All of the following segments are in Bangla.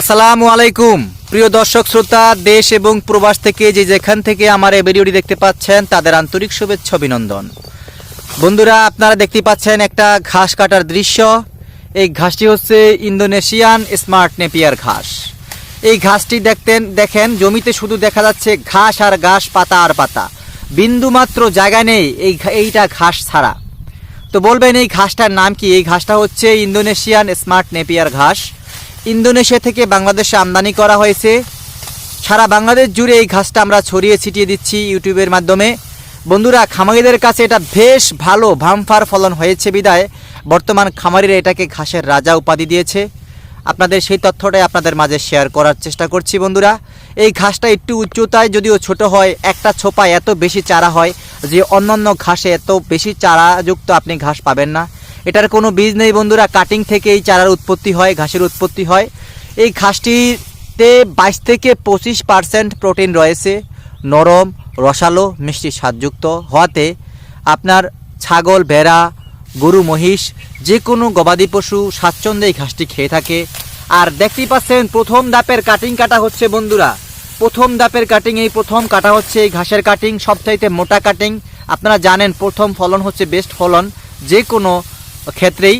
আসসালামু আলাইকুম। প্রিয় দর্শক, শ্রোতা, দেশ এবং প্রবাস থেকে যে যেখান থেকে আমার এই ভিডিওটি দেখতে পাচ্ছেন, তাদের আন্তরিক শুভেচ্ছা, অভিনন্দন। বন্ধুরা, আপনারা দেখতে পাচ্ছেন একটা ঘাস কাটার দৃশ্য। এই ঘাসটি হচ্ছে ইন্দোনেশিয়ান স্মার্ট নেপিয়ার ঘাস। এই ঘাসটি দেখতেন, দেখেন, জমিতে শুধু দেখা যাচ্ছে ঘাস আর ঘাস, পাতা আর পাতা। বিন্দু মাত্র জায়গা নেই এই এইটা ঘাস ছাড়া। তো বলবেন, এই ঘাসটার নাম কি? এই ঘাসটা হচ্ছে ইন্দোনেশিয়ান স্মার্ট নেপিয়ার ঘাস। ইন্দোনেশিয়া থেকে বাংলাদেশে আমদানি করা হয়েছে। সারা বাংলাদেশ জুড়ে এই ঘাসটা আমরা ছড়িয়ে ছিটিয়ে দিচ্ছি ইউটিউবের মাধ্যমে। বন্ধুরা, খামারিদের কাছে এটা বেশ ভালো ভামফার ফলন হয়েছে বিদায়। বর্তমান খামারিরা এটাকে ঘাসের রাজা উপাধি দিয়েছে। আপনাদের সেই তথ্যটাই আপনাদের মাঝে শেয়ার করার চেষ্টা করছি বন্ধুরা। এই ঘাসটা একটু উচ্চতায় যদিও ছোট হয়, একটা ছোপায় এত বেশি চারা হয় যে অন্যান্য ঘাসে এত বেশি চারাযুক্ত আপনি ঘাস পাবেন না। এটার কোনো বীজ নেই বন্ধুরা। কাটিং থেকে এই চারার উৎপত্তি হয়, ঘাসের উৎপত্তি হয়। এই ঘাসটিতে বাইশ থেকে পঁচিশ পার্সেন্ট প্রোটিন রয়েছে। নরম, রসালো, মিষ্টি স্বাদযুক্ত। হওয়াতে আপনার ছাগল, ভেড়া, গরু, মহিষ যে কোনো গবাদি পশু, স্বাচ্ছন্দ্যে এই ঘাসটি খেয়ে থাকে। আর দেখতেই পাচ্ছেন, প্রথম দাপের কাটিং কাটা হচ্ছে বন্ধুরা। প্রথম দাপের কাটিং এই প্রথম কাটা হচ্ছে এই ঘাসের কাটিং সবচাইতে মোটা কাটিং আপনারা জানেন, প্রথম ফলন হচ্ছে বেস্ট ফলন। যে কোনো ক্ষেত্রেই,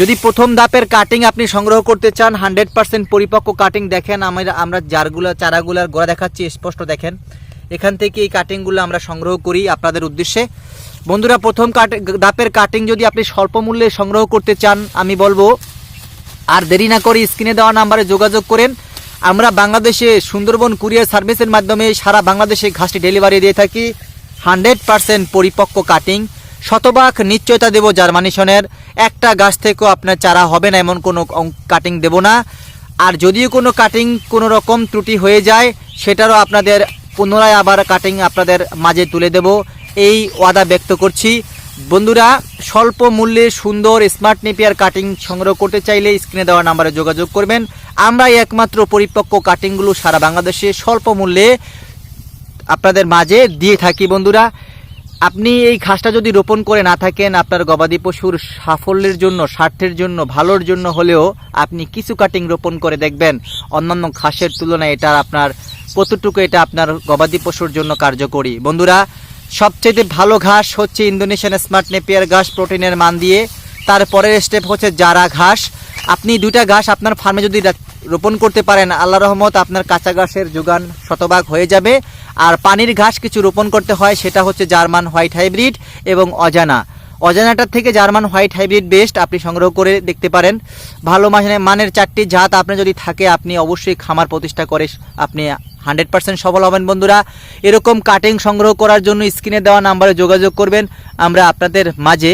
যদি প্রথম ধাপের কাটিং আপনি সংগ্রহ করতে চান হান্ড্রেড পার্সেন্ট পরিপক্ক কাটিং দেখেন, আমরা আমরা জারগুলো, চারাগুলার গোড়া দেখাচ্ছি, স্পষ্ট দেখেন। এখান থেকে এই কাটিংগুলো আমরা সংগ্রহ করি আপনাদের উদ্দেশ্যে। বন্ধুরা, প্রথম কাট ধাপের কাটিং যদি আপনি স্বল্প মূল্যে সংগ্রহ করতে চান, আমি বলব, আর দেরি না করে স্ক্রিনে দেওয়া নাম্বারে যোগাযোগ করেন। আমরা বাংলাদেশে সুন্দরবন কুরিয়ার সার্ভিসের মাধ্যমে সারা বাংলাদেশে ঘাসটি ডেলিভারি দিয়ে থাকি। হান্ড্রেড পার্সেন্ট পরিপক্ক কাটিং শতভাগ নিশ্চয়তা দেব জার্মানিশনের একটা গাছ থেকেও আপনার চারা হবে না, এমন কোনো কাটিং দেব না। আর যদিও কোনো কাটিং কোনো রকম ত্রুটি হয়ে যায়, সেটারও আপনাদের পুনরায় আবার কাটিং আপনাদের মাঝে তুলে দেব। এই ওয়াদা ব্যক্ত করছি। বন্ধুরা, স্বল্প মূল্যে সুন্দর স্মার্ট নেপিয়ার কাটিং সংগ্রহ করতে চাইলে স্ক্রিনে দেওয়া নাম্বারে যোগাযোগ করবেন। আমরা একমাত্র পরিপক্ক কাটিংগুলো সারা বাংলাদেশে স্বল্প মূল্যে আপনাদের মাঝে দিয়ে থাকি, বন্ধুরা। আপনি এই ঘাসটা যদি রোপণ করে না থাকেন, আপনার গবাদি পশুর সাফল্যের জন্য, স্বার্থের জন্য, ভালোর জন্য হলেও আপনি কিছু কাটিং রোপণ করে দেখবেন। অন্যান্য ঘাসের তুলনায় এটা আপনার, কতটুকু এটা আপনার গবাদি পশুর জন্য কার্যকরী। বন্ধুরা, সবচেয়ে ভালো ঘাস হচ্ছে ইন্দোনেশিয়ান স্মার্ট নেপিয়ার ঘাস প্রোটিনের মান দিয়ে। তারপরের স্টেপ হচ্ছে জারা ঘাস। আপনি দুইটা ঘাস আপনার ফার্মে যদি রোপণ করতে পারেন আল্লাহ রহমত আপনার কাঁচা ঘাসের যোগান শতভাগ হয়ে যাবে। আর পানির ঘাস কিছু রোপণ করতে হয়, সেটা হচ্ছে জার্মান হোয়াইট হাইব্রিড এবং অজানা। অজানাটার থেকে জার্মান হোয়াইট হাইব্রিড বেস্ট আপনি সংগ্রহ করে দেখতে পারেন। ভালো মানে- মানের চারটি জাত আপনার যদি থাকে, আপনি অবশ্যই খামার প্রতিষ্ঠা করে আপনি হান্ড্রেড পার্সেন্ট সফল হবেন বন্ধুরা। এরকম কাটিং সংগ্রহ করার জন্য স্ক্রিনে দেওয়া নাম্বারে যোগাযোগ করবেন। আমরা আপনাদের মাঝে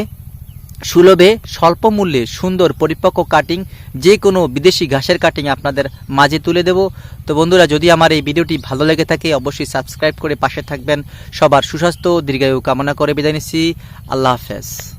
সুলভে স্বল্প মূল্যে সুন্দর পরিপক্ক কাটিং যে কোনো বিদেশি ঘাসের কাটিং আপনাদের মাঝে তুলে দেব। তো বন্ধুরা, যদি আমার এই ভিডিওটি ভালো লেগে থাকে, অবশ্যই সাবস্ক্রাইব করে পাশে থাকবেন। সবার সুস্বাস্থ্য, দীর্ঘায়ু কামনা করে বিদায় নিচ্ছি। আল্লাহ হাফেজ।